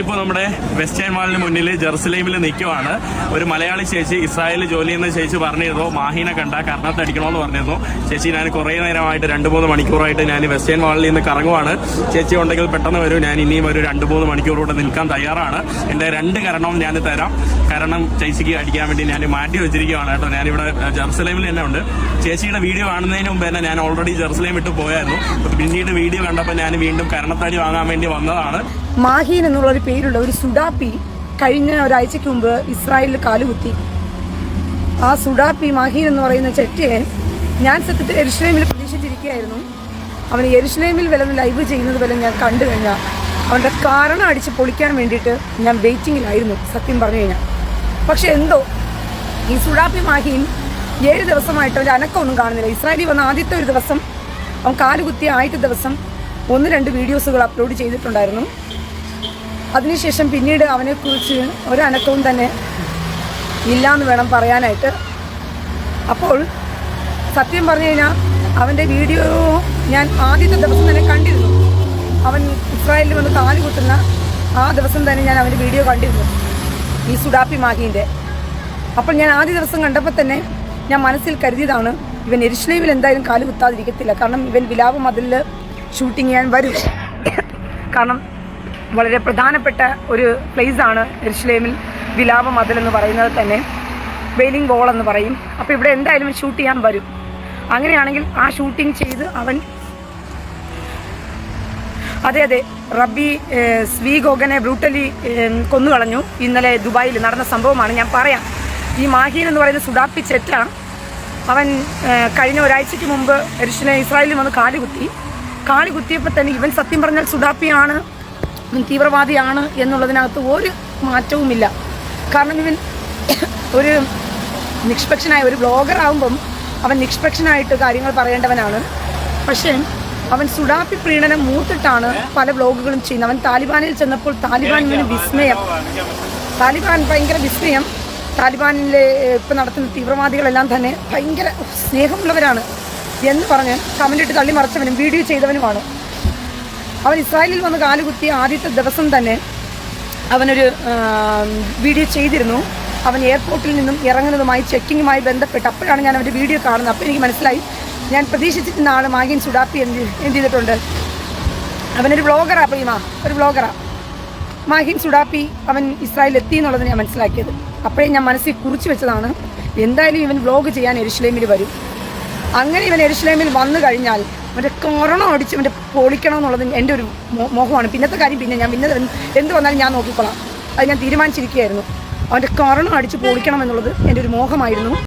ഇപ്പോൾ നമ്മുടെ വെസ്റ്റേൺ മാളിന് മുന്നിൽ ജെറുസലേമിൽ നിൽക്കുവാണ് ഒരു മലയാളി ചേച്ചി ഇസ്രായേലിൽ ജോലി ചെയ്യുന്ന ചേച്ചി പറഞ്ഞിരുന്നു. മാഹീനെ കണ്ട കർണത്ത് അടിക്കണമെന്ന് പറഞ്ഞിരുന്നു. ചേച്ചി ഞാൻ കുറേ നേരമായിട്ട് രണ്ട് മൂന്ന് മണിക്കൂറായിട്ട് ഞാൻ വെസ്റ്റേൺ മാളിൽ നിന്ന് കറങ്ങുവാണ്. ചേച്ചി ഉണ്ടെങ്കിൽ പെട്ടെന്ന് വരും. ഞാൻ ഇനിയും ഒരു രണ്ട് മൂന്ന് മണിക്കൂർ കൂടെ നിൽക്കാൻ തയ്യാറാണ്. എന്റെ രണ്ട് കരണവും ഞാൻ തരാം. കാരണം ചേച്ചിക്ക് അടിക്കാൻ വേണ്ടി ഞാൻ മാറ്റി വെച്ചിരിക്കുകയാണ് കേട്ടോ. ഞാനിവിടെ ജെറുസലേമിൽ തന്നെ ഉണ്ട്. ചേച്ചിയുടെ വീഡിയോ കാണുന്നതിന് മുമ്പ് തന്നെ ഞാൻ ഓൾറെഡി ജെറുസലേം വിട്ട് പോയായിരുന്നു. പിന്നീട് വീഡിയോ കണ്ടപ്പോൾ ഞാൻ വീണ്ടും കരണത്താടി വാങ്ങാൻ വേണ്ടി വന്നതാണ്. മാഹീൻ എന്നുള്ള ഒരു പേരുള്ള ഒരു സുഡാപ്പി കഴിഞ്ഞ ഒരാഴ്ചക്ക് മുമ്പ് ഇസ്രായേലിൽ കാലുകുത്തി. ആ സുഡാപ്പി മാഹീൻ എന്ന് പറയുന്ന ചെറ്റയെ ഞാൻ സത്യത്തിൽ എരുഷ്ലേമിൽ പ്രതീക്ഷിച്ചിരിക്കുകയായിരുന്നു. അവൻ എരുഷ്ലേമിൽ വില ലൈവ് ചെയ്യുന്നത് വരെ ഞാൻ കണ്ടു കഴിഞ്ഞാൽ അവന്റെ കാരണം അടിച്ച് പൊളിക്കാൻ വേണ്ടിയിട്ട് ഞാൻ വെയിറ്റിങ്ങിലായിരുന്നു സത്യം പറഞ്ഞു കഴിഞ്ഞാൽ. പക്ഷെ എന്തോ ഈ സുഡാപ്പി മാഹിയും ഏഴ് ദിവസമായിട്ട് ഒരു അനക്കമൊന്നും കാണുന്നില്ല. ഇസ്രായേലിൽ വന്ന ആദ്യത്തെ ഒരു ദിവസം അവൻ കാലുകുത്തിയ ആദ്യത്തെ ദിവസം ഒന്ന് രണ്ട് വീഡിയോസുകൾ അപ്ലോഡ് ചെയ്തിട്ടുണ്ടായിരുന്നു. അതിനുശേഷം പിന്നീട് അവനെക്കുറിച്ച് ഒരനക്കവും തന്നെ ഇല്ല എന്ന് വേണം പറയാനായിട്ട്. അപ്പോൾ സത്യം പറഞ്ഞു കഴിഞ്ഞാൽ അവന്റെ വീഡിയോ ഞാൻ ആദ്യത്തെ ദിവസം തന്നെ കണ്ടിരുന്നു. അവൻ ഇസ്രായേലിൽ വന്ന് കാൽ കുത്തുന്ന ആ ദിവസം തന്നെ ഞാൻ അവന്റെ വീഡിയോ കണ്ടിരുന്നു. ഈ സുഡാപ്പി മാഹീന്റെ അപ്പോൾ ഞാൻ ആദ്യ ദിവസം കണ്ടപ്പോൾ തന്നെ ഞാൻ മനസ്സിൽ കരുതിയതാണ് ഇവൻ എരിശ്ലൈവിൽ എന്തായാലും കാൽ കുത്താതിരിക്കത്തില്ല. കാരണം ഇവൻ വിലാപ മതിലിൽ ഷൂട്ടിങ് ചെയ്യാൻ വരും. കാരണം വളരെ പ്രധാനപ്പെട്ട ഒരു പ്ലേസാണ് ആണ് എരുഷലേമിൽ വിലാപ മതിൽ എന്ന് പറയുന്നത് തന്നെ. വെയിലിംഗ് വോൾ എന്ന് പറയും. അപ്പോൾ ഇവിടെ എന്തായാലും ഷൂട്ട് ചെയ്യാൻ വരും. അങ്ങനെയാണെങ്കിൽ ആ ഷൂട്ടിംഗ് ചെയ്ത് അവൻ അതെ അതെ. റബ്ബി സ്വീ ഗോഗനെ ബ്രൂട്ടലി കൊന്നു കൊന്നുകളഞ്ഞു. ഇന്നലെ ദുബായിൽ നടന്ന സംഭവമാണ് ഞാൻ പറയാം. ഈ മാഹീൻ എന്ന് പറയുന്ന സുഡാപ്പി ചെറ്റാണ്. അവൻ കഴിഞ്ഞ ഒരാഴ്ചയ്ക്ക് മുമ്പ് എരിശിലെ ഇസ്രായേലിൽ വന്ന് കാലി കുത്തി. കാളി കുത്തിയപ്പോൾ തന്നെ ഇവൻ സത്യം പറഞ്ഞാൽ സുഡാപ്പിയാണ് തീവ്രവാദിയാണ് എന്നുള്ളതിനകത്ത് ഒരു മാറ്റവുമില്ല. കാരണം ഇവൻ ഒരു നിഷ്പക്ഷനായ ഒരു ബ്ലോഗർ അവൻ നിഷ്പക്ഷനായിട്ട് കാര്യങ്ങൾ പറയേണ്ടവനാണ്. പക്ഷേ അവൻ സുഡാപ്പി പ്രീണനം മൂത്തിട്ടാണ് പല ബ്ലോഗുകളും ചെയ്യുന്നത്. അവൻ താലിബാനിൽ ചെന്നപ്പോൾ താലിബാൻ ഇവന് വിസ്മയം. താലിബാൻ ഭയങ്കര വിസ്മയം. താലിബാനിലെ ഇപ്പം നടത്തുന്ന തീവ്രവാദികളെല്ലാം തന്നെ ഭയങ്കര സ്നേഹമുള്ളവരാണ് എന്ന് പറഞ്ഞ് കമന്റ് ഇട്ട് തള്ളി മറച്ചവനും വീഡിയോ ചെയ്തവനുമാണ്. അവൻ ഇസ്രായേലിൽ വന്ന് കാലുകുത്തിയ ആദ്യത്തെ ദിവസം തന്നെ അവനൊരു വീഡിയോ ചെയ്തിരുന്നു. അവൻ എയർപോർട്ടിൽ നിന്നും ഇറങ്ങുന്നതുമായി ചെക്കിങ്ങുമായി ബന്ധപ്പെട്ട് അപ്പോഴാണ് ഞാൻ അവന്റെ വീഡിയോ കാണുന്നത്. അപ്പോൾ എനിക്ക് മനസ്സിലായി. ഞാൻ പ്രതീക്ഷിച്ചിരുന്ന ആൾ മാഗിൻ സുഡാപ്പി എന്ത് എന്ത് ചെയ്തിട്ടുണ്ട്. അവനൊരു വ്ളോഗറാ പ്രീമ ഒരു വ്ളോഗറാ മാഹിൻ സുഡാപ്പി അവൻ ഇസ്രായേൽ എത്തി എന്നുള്ളത് ഞാൻ മനസ്സിലാക്കിയത്. അപ്പോഴേ ഞാൻ മനസ്സിൽ കുറിച്ചു വെച്ചതാണ് എന്തായാലും ഇവൻ വ്ളോഗ് ചെയ്യാൻ എരുഷ്ലേമിൽ വരും. അങ്ങനെ ഇവൻ എരുഷ്ലേമിൽ വന്നു കഴിഞ്ഞാൽ അവന്റെ കൊറോണ അടിച്ച് അവന്റെ പൊളിക്കണം എന്നുള്ളത് എന്റെ ഒരു മോഹമാണ്. പിന്നത്തെ കാര്യം പിന്നെ ഞാൻ പിന്നെ എന്ത് വന്നാലും ഞാൻ നോക്കിക്കോളാം. അത് ഞാൻ തീരുമാനിച്ചിരിക്കുകയായിരുന്നു. അവന്റെ കൊറോണ അടിച്ച് പൊളിക്കണം എന്നുള്ളത് എന്റെ ഒരു മോഹമായിരുന്നു.